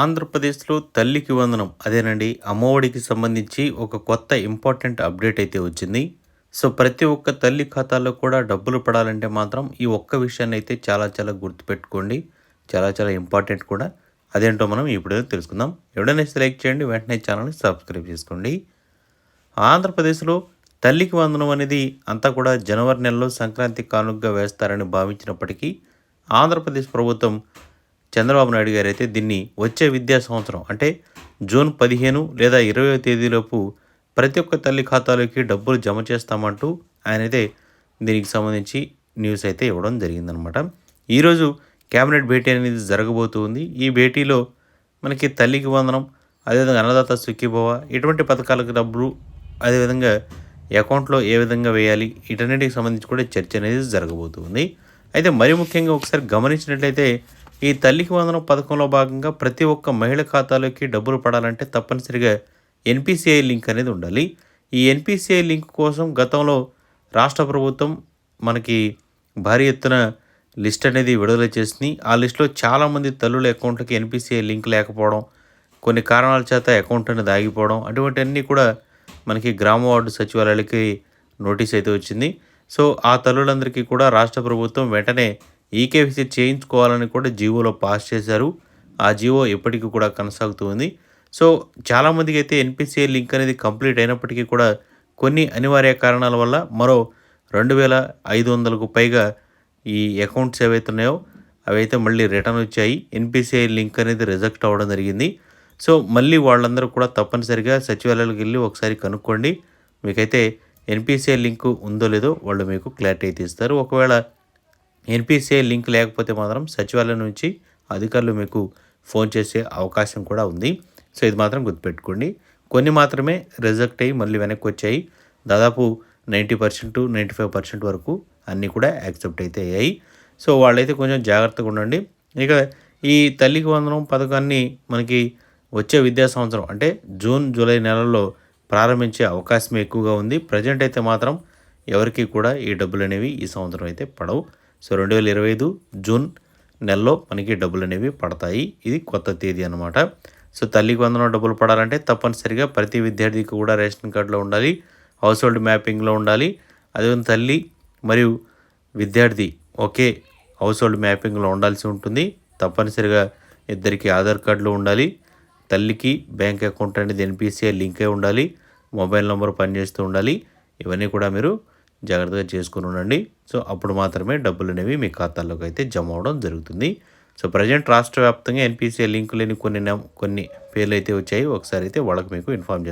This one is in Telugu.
ఆంధ్రప్రదేశ్లో తల్లికి వందనం. అదేనండి అమ్మఒడికి సంబంధించి ఒక కొత్త ఇంపార్టెంట్ అప్డేట్ అయితే వచ్చింది. సో ప్రతి ఒక్క తల్లి ఖాతాలో కూడా డబ్బులు పడాలంటే మాత్రం ఈ ఒక్క విషయాన్ని అయితే చాలా చాలా గుర్తుపెట్టుకోండి. చాలా చాలా ఇంపార్టెంట్ కూడా. అదేంటో మనం ఇప్పుడు తెలుసుకుందాం. ఎవడైనా సెలెక్ట్ చేయండి వెంటనే ఛానల్ని సబ్స్క్రైబ్ చేసుకోండి. ఆంధ్రప్రదేశ్లో తల్లికి వందనం అనేది అంతా కూడా జనవరి నెలలో సంక్రాంతి కానుకగా వేస్తారని భావించినప్పటికీ ఆంధ్రప్రదేశ్ ప్రభుత్వం చంద్రబాబు నాయుడు గారు అయితే దీన్ని వచ్చే విద్యా సంవత్సరం అంటే జూన్ పదిహేను లేదా ఇరవై తేదీలోపు ప్రతి ఒక్క తల్లి ఖాతాలోకి డబ్బులు జమ చేస్తామంటూ ఆయన అయితే దీనికి సంబంధించి న్యూస్ అయితే ఇవ్వడం జరిగిందనమాట. ఈరోజు కేబినెట్ భేటీ అనేది జరగబోతుంది. ఈ భేటీలో మనకి తల్లికి వందనం అదేవిధంగా అన్నదాత సుఖీభవ ఇటువంటి పథకాలకు డబ్బులు అదేవిధంగా అకౌంట్లో ఏ విధంగా వేయాలి వీటన్నిటికి సంబంధించి కూడా చర్చ అనేది జరగబోతుంది. అయితే మరి ముఖ్యంగా ఒకసారి గమనించినట్లయితే ఈ తల్లికి వందనం పథకంలో భాగంగా ప్రతి ఒక్క మహిళ ఖాతాలోకి డబ్బులు పడాలంటే తప్పనిసరిగా ఎన్పిసిఐ లింక్ అనేది ఉండాలి. ఈ ఎన్పిసిఐ లింక్ కోసం గతంలో రాష్ట్ర ప్రభుత్వం మనకి భారీ ఎత్తున లిస్ట్ అనేది విడుదల చేసింది. ఆ లిస్టులో చాలామంది తల్లుల అకౌంట్లకి ఎన్పిసిఐ లింక్ లేకపోవడం కొన్ని కారణాల చేత అకౌంట్ అనేది ఆగిపోవడం అటువంటివన్నీ కూడా మనకి గ్రామ వార్డు సచివాలయాలకి నోటీస్ అయితే వచ్చింది. సో ఆ తల్లులందరికీ కూడా రాష్ట్ర ప్రభుత్వం వెంటనే ఈకేవీసీ చేయించుకోవాలని కూడా జీవోలో పాస్ చేశారు. ఆ జీవో ఎప్పటికీ కూడా కొనసాగుతుంది సో చాలామందికి అయితే ఎన్పిసిఐ లింక్ అనేది కంప్లీట్ అయినప్పటికీ కూడా కొన్ని అనివార్య కారణాల వల్ల మరో రెండు వేల ఐదు వందలకు పైగా ఈ అకౌంట్స్ ఏవైతే ఉన్నాయో అవి అయితే మళ్ళీ రిటర్న్ వచ్చాయి. ఎన్పిసిఐ లింక్ అనేది రిజెక్ట్ అవ్వడం జరిగింది. సో మళ్ళీ వాళ్ళందరూ కూడా తప్పనిసరిగా సచివాలయాలకు వెళ్ళి ఒకసారి కనుక్కోండి. మీకైతే ఎన్పిసిఐ లింకు ఉందో లేదో వాళ్ళు మీకు క్లారిటీ అయితే ఇస్తారు. ఒకవేళ ఎన్పిసిఐ లింక్ లేకపోతే మాత్రం సచివాలయం నుంచి అధికారులు మీకు ఫోన్ చేసే అవకాశం కూడా ఉంది. సో ఇది మాత్రం గుర్తుపెట్టుకోండి. కొన్ని మాత్రమే రిజెక్ట్ అయ్యి మళ్ళీ వెనక్కి వచ్చాయి. దాదాపు ninety percent ninety five percent వరకు అన్నీ కూడా యాక్సెప్ట్ అయితే అయ్యాయి. సో వాళ్ళైతే కొంచెం జాగ్రత్తగా ఉండండి. ఇక ఈ తల్లికి వందనం పథకాన్ని మనకి వచ్చే విద్యా సంవత్సరం అంటే జూన్ జూలై నెలల్లో ప్రారంభించే అవకాశం ఎక్కువగా ఉంది. ప్రజెంట్ అయితే మాత్రం ఎవరికి కూడా ఈ డబ్బులు అనేవి ఈ సంవత్సరం అయితే పడవు. సో రెండు వేల ఇరవై ఐదు జూన్ నెలలో మనకి డబ్బులు అనేవి పడతాయి. ఇది కొత్త తేదీ అనమాట సో తల్లికి వందనం డబ్బులు పడాలంటే తప్పనిసరిగా ప్రతి విద్యార్థికి కూడా రేషన్ కార్డులో ఉండాలి. హౌస్ హోల్డ్ మ్యాపింగ్లో ఉండాలి. అదే తల్లి మరియు విద్యార్థి ఒకే హౌస్ హోల్డ్ మ్యాపింగ్లో ఉండాల్సి ఉంటుంది. తప్పనిసరిగా ఇద్దరికి ఆధార్ కార్డులు ఉండాలి. తల్లికి బ్యాంక్ అకౌంట్ అనేది ఎన్పిసిఐ లింక్ అయి ఉండాలి. మొబైల్ నెంబర్ పనిచేస్తూ ఉండాలి. ఇవన్నీ కూడా మీరు జాగ్రత్తగా చేసుకుని ఉండండి. సో అప్పుడు మాత్రమే డబ్బులు అనేవి మీ ఖాతాల్లోకి అయితే జమ అవడం జరుగుతుంది. సో ప్రజెంట్ రాష్ట్ర వ్యాప్తంగా ఎన్పిసిఐ లింకు లేని కొన్ని కొన్ని పేర్లు అయితే వచ్చాయి. ఒకసారి అయితే వాళ్ళకి మీకు ఇన్ఫామ్ చేస్తాను